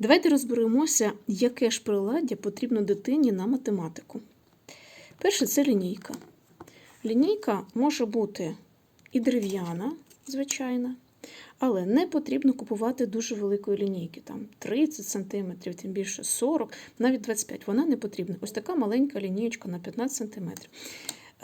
Давайте розберемося, яке ж приладдя потрібно дитині на математику. Перше це лінійка. Лінійка може бути і дерев'яна, звичайна, але не потрібно купувати дуже великої лінійки, там 30 см, тим більше 40, навіть 25 Вона не потрібна. Ось така маленька лінієчка на 15 см.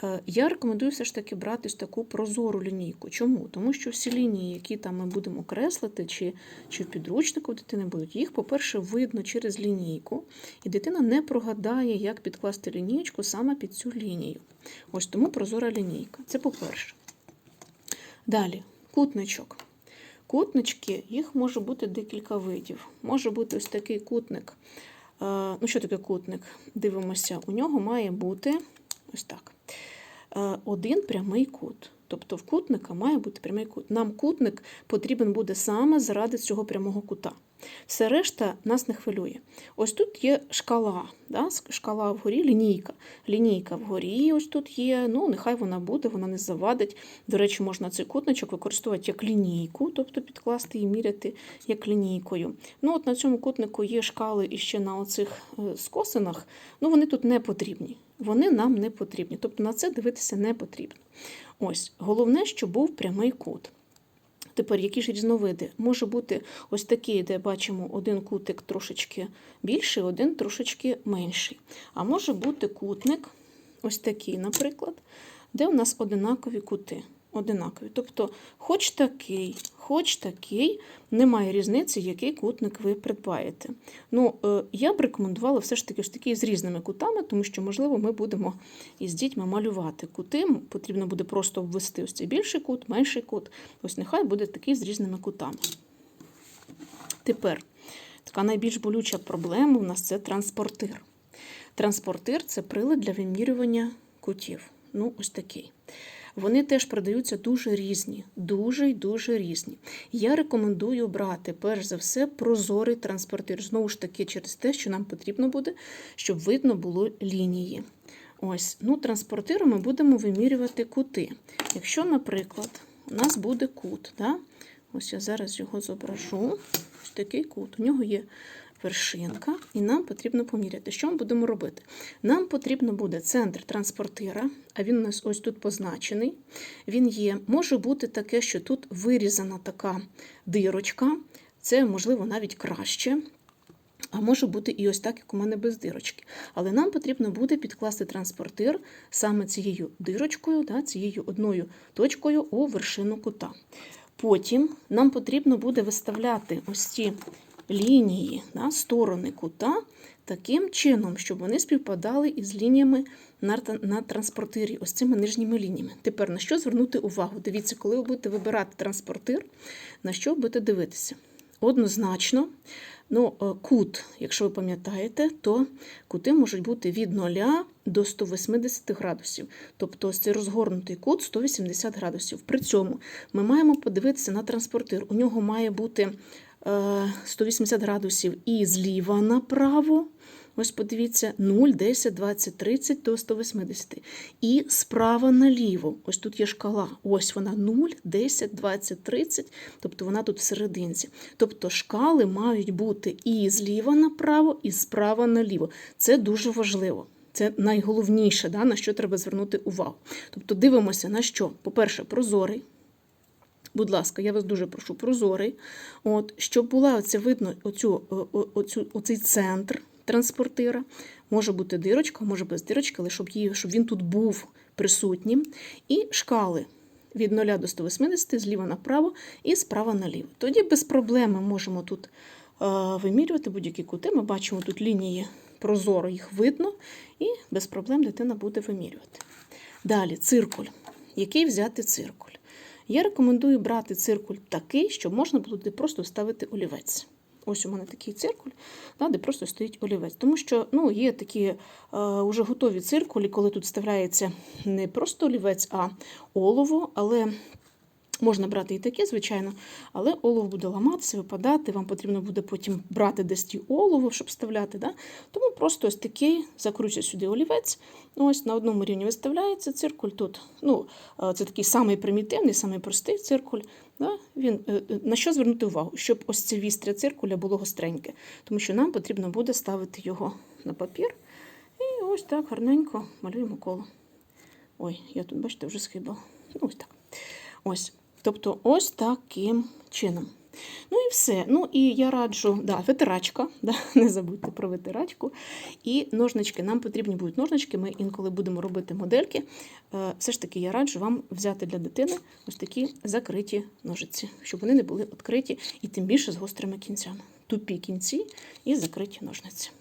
Е, Я рекомендую все ж таки брати ось таку прозору лінійку. Чому? Тому що всі лінії, які там ми будемо креслити, чи, чи в підручнику дитини будуть, їх, по-перше, видно через лінійку, і дитина не прогадає, як підкласти лінієчку саме під цю лінію. Ось тому прозора лінійка. Це по-перше. Далі, кутничок. Кутнички, їх може бути декілька видів. Може бути ось такий кутник. Е, Ну, що таке кутник? Дивимося, у нього має бути ось так. Е, Один прямий кут. Тобто в кутника має бути прямий кут. Нам кутник потрібен буде саме заради цього прямого кута. Все решта нас не хвилює. Ось тут є шкала, да? шкала вгорі, лінійка. Лінійка вгорі, ось тут є. Ну, нехай вона буде, вона не завадить. До речі, можна цей кутничок використовувати як лінійку, тобто підкласти і міряти як лінійкою. Ну, от на цьому кутнику є шкали іще на оцих е, скосинах. Ну, вони тут не потрібні. Вони нам не потрібні. Тобто на це дивитися не потрібно. Ось, головне, щоб був прямий кут. Тепер, які ж різновиди? Може бути ось такий, де бачимо один кутик трошечки більший, один трошечки менший. А може бути кутник, ось такий, наприклад, де у нас одинакові кути. Одинакові. Тобто, хоч такий, хоч такий, немає різниці, який кутник ви придбаєте. Ну, е, я б рекомендувала все ж таки ось такий з різними кутами, тому що, можливо, ми будемо із дітьми малювати кути. Потрібно буде просто обвести ось цей більший кут, менший кут. Ось нехай буде такий з різними кутами. Тепер, така найбільш болюча проблема у нас це транспортир. Транспортир це прилад для вимірювання кутів. Ну, ось такий. Вони теж продаються дуже різні, дуже й дуже різні. Я рекомендую брати, перш за все, прозорий транспортир. Знову ж таки, через те, що нам потрібно буде, щоб видно було лінії. Ось, ну, транспортиром ми будемо вимірювати кути. Якщо, наприклад, у нас буде кут, да? ось я зараз його зображу. Ось такий кут. У нього є вершинка, і нам потрібно поміряти. Що ми будемо робити? Нам потрібно буде центр транспортира, а він у нас ось тут позначений. Він є, може бути таке, що тут вирізана така дирочка, це можливо навіть краще. А може бути і ось так, як у мене без дирочки. Але нам потрібно буде підкласти транспортир саме цією дирочкою, да, цією одною точкою у вершину кута. Потім нам потрібно буде виставляти ось ці лінії, да, сторони кута таким чином, щоб вони співпадали із лініями на, на транспортирі, ось цими нижніми лініями. Тепер на що звернути увагу? Дивіться, коли ви будете вибирати транспортир, на що будете дивитися? Однозначно, ну, е, кут, якщо ви пам'ятаєте, то кути можуть бути від 0 до 180 градусів. Тобто ось цей розгорнутий кут 180 градусів. При цьому ми маємо подивитися на транспортир. У нього має бути 180 градусів і зліва направо. Ось подивіться, 0, 10, 20, 30 до 180. І справа наліво. Ось тут є шкала. Ось вона 0, 10, 20, 30, тобто вона тут всерединці. Тобто шкали мають бути і зліва направо, і справа наліво. Це дуже важливо. Це найголовніше, да, на що треба звернути увагу. Тобто дивимося на що? По-перше, прозорий. Будь ласка, я вас дуже прошу, прозорий. От, щоб була оця видно оцю, оцю, оцей центр транспортира. Може бути дирочка, може без дирочки, але щоб, її, щоб він тут був присутнім. І шкали від 0 до 180, зліва направо і справа наліво. Тоді без проблем ми можемо тут е, вимірювати будь-які кути. Ми бачимо тут лінії прозоро, їх видно, і без проблем дитина буде вимірювати. Далі циркуль. Який взяти циркуль? Я рекомендую брати циркуль такий, щоб можна було туди просто ставити олівець. Ось у мене такий циркуль, де просто стоїть олівець. Тому що ну, є такі е, вже готові циркулі, коли тут вставляється не просто олівець, а олово, але Можна брати і таке, звичайно, але олово буде ламатися, випадати, вам потрібно буде потім брати десь ті олово, щоб вставляти. Да? Тому просто ось такий закручує сюди олівець. Ось на одному рівні виставляється циркуль тут. Ну, е, це такий самий примітивний, самий простий циркуль. Да? Він, е, е, на що звернути увагу? Щоб ось це вістря циркуля було гостреньке, тому що нам потрібно буде ставити його на папір. І ось так гарненько малюємо коло. Ой, я тут, бачите, вже схибала. Ну, ось так. Ось. Тобто, ось таким чином. Ну і все. Ну і я раджу, да, витирачка, да, не забудьте про витирачку. І ножнички. Нам потрібні будуть ножнички. Ми інколи будемо робити модельки. Е, Все ж таки, я раджу вам взяти для дитини ось такі закриті ножиці, щоб вони не були відкриті і тим більше з гострими кінцями. Тупі кінці і закриті ножниці.